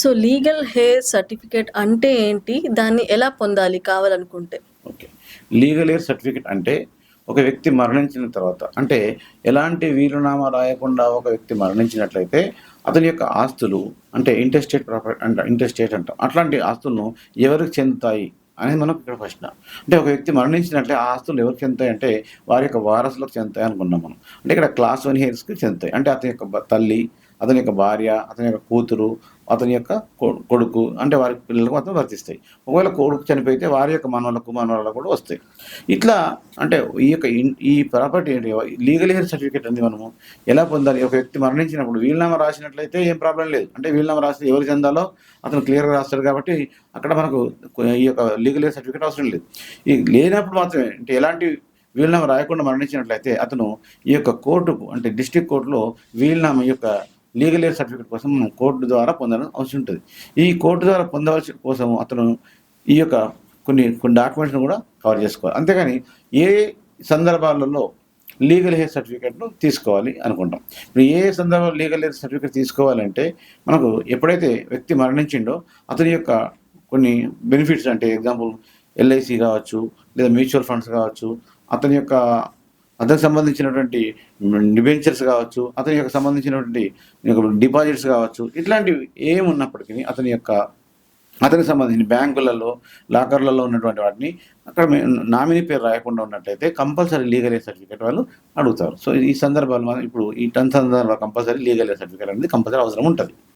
So legal heir certificate అంటే ఏంటి? దాన్ని ఎలా పొందాలి కావాలనుకుంటే? ఓకే. లీగల్ హెయిర్ సర్టిఫికేట్ అంటే ఒక వ్యక్తి మరణించిన తర్వాత అంటే ఎలాంటి వీలునామా రాయకుండా ఒక వ్యక్తి మరణించినట్లయితే అతని యొక్క ఆస్తులు అంటే ఇంటర్స్టేట్ ప్రాపర్టీ అంట ఇంటర్స్టేట్ అంటాం. అట్లాంటి ఆస్తులను ఎవరికి చెందుతాయి అనేది మనకు ఇక్కడ ప్రశ్న. అంటే ఒక వ్యక్తి మరణించినట్లే ఆ ఆస్తులు ఎవరికి చెందుతాయి? అంటే వారి యొక్క వారసులకు చెందుతాయి అనుకున్నాం మనం. అంటే ఇక్కడ క్లాస్ వన్ హెయిర్స్కి చెందుతాయి. అంటే అతని యొక్క తల్లి అతని యొక్క భార్య అతని యొక్క కూతురు అతని యొక్క కొడుకు అంటే వారి పిల్లలకు మాత్రం వర్తిస్తాయి. ఒకవేళ కొడుకు చనిపోయితే వారి యొక్క మనవలకు మనవరాలకు కూడా వస్తాయి. ఇట్లా అంటే ఈ యొక్క ఈ ప్రాపర్టీ ఏంటి? లీగల్ హెయిర్ సర్టిఫికేట్ అనేది మనము. ఎలా పొందాలి? ఒక వ్యక్తి మరణించినప్పుడు వీలునామా రాసినట్లయితే ఏం ప్రాబ్లం లేదు. అంటే వీలునామా రాసి ఎవరు చెందాలో అతను క్లియర్గా రాస్తాడు కాబట్టి అక్కడ మనకు ఈ యొక్క లీగల్ హెయిర్ సర్టిఫికేట్ అవసరం లేదు. ఈ లేనప్పుడు మాత్రమే అంటే ఎలాంటి వీలునామా రాయకుండా మరణించినట్లయితే అతను ఈ యొక్క కోర్టుకు అంటే డిస్టిక్ కోర్టులో వీలునామా యొక్క లీగల్ ఎయిర్ సర్టిఫికేట్ కోసం మనం కోర్టు ద్వారా పొందడం అవసరం ఉంటుంది. ఈ కోర్టు ద్వారా పొందవలసిన కోసం అతను ఈ యొక్క కొన్ని కొన్ని డాక్యుమెంట్స్ను కూడా కవర్ చేసుకోవాలి. అంతేగాని ఏ సందర్భాలలో లీగల్ హెయిర్ సర్టిఫికేట్ను తీసుకోవాలి అనుకుంటాం. ఇప్పుడు ఏ సందర్భంలో లీగల్ హెయిర్ సర్టిఫికేట్ తీసుకోవాలంటే మనకు ఎప్పుడైతే వ్యక్తి మరణించిండో అతని యొక్క కొన్ని బెనిఫిట్స్ అంటే ఎగ్జాంపుల్ ఎల్ఐసి కావచ్చు లేదా మ్యూచువల్ ఫండ్స్ కావచ్చు అతని యొక్క అతనికి సంబంధించినటువంటి డిబెంచర్స్ కావచ్చు అతని యొక్క సంబంధించినటువంటి డిపాజిట్స్ కావచ్చు ఇట్లాంటివి ఏమున్నప్పటికీ అతని యొక్క అతనికి సంబంధించిన బ్యాంకులలో లాకర్లలో ఉన్నటువంటి వాటిని అక్కడ నామినీ పేరు రాయకుండా ఉన్నట్లయితే కంపల్సరీ లీగల్ ఎయిర్ సర్టిఫికేట్ వాళ్ళు అడుగుతారు. సో ఈ సందర్భాలు మనం ఇప్పుడు ఈ టెన్త్ సందర్భాలు కంపల్సరీ లీగల్ సర్టిఫికేట్ అనేది కంపల్సరీ అవసరం ఉంటుంది.